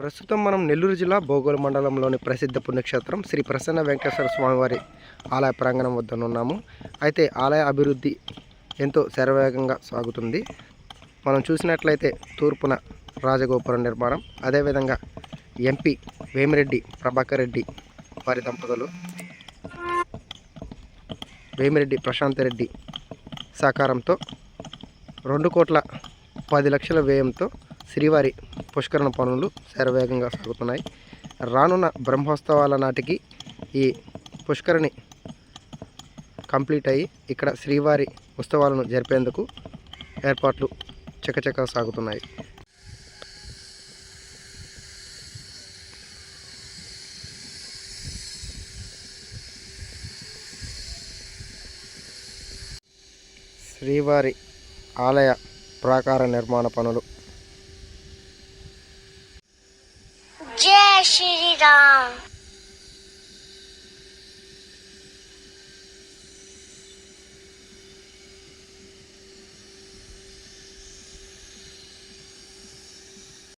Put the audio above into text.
ప్రస్తుతం మనం నెల్లూరు జిల్లా బోగోలు మండలంలోని ప్రసిద్ధ పుణ్యక్షేత్రం శ్రీ ప్రసన్న వెంకటేశ్వర స్వామివారి ఆలయ ప్రాంగణం వద్ద ఉన్నాము. అయితే ఆలయ అభివృద్ధి ఎంతో శరవేగంగా సాగుతుంది. మనం చూసినట్లయితే తూర్పున రాజగోపురం నిర్మాణం అదేవిధంగా ఎంపీ వేమిరెడ్డి ప్రభాకర్ రెడ్డి వారి దంపతులు వేమిరెడ్డి ప్రశాంత్ రెడ్డి సహకారంతో రెండు కోట్ల పది లక్షల వ్యయంతో శ్రీవారి పుష్కరణ పనులు శరవేగంగా సాగుతున్నాయి. రానున్న బ్రహ్మోత్సవాల నాటికి ఈ పుష్కరిణి కంప్లీట్ అయ్యి ఇక్కడ శ్రీవారి ఉత్సవాలను జరిపేందుకు ఏర్పాట్లు చకచక సాగుతున్నాయి. శ్రీవారి ఆలయ ప్రాకార నిర్మాణ పనులు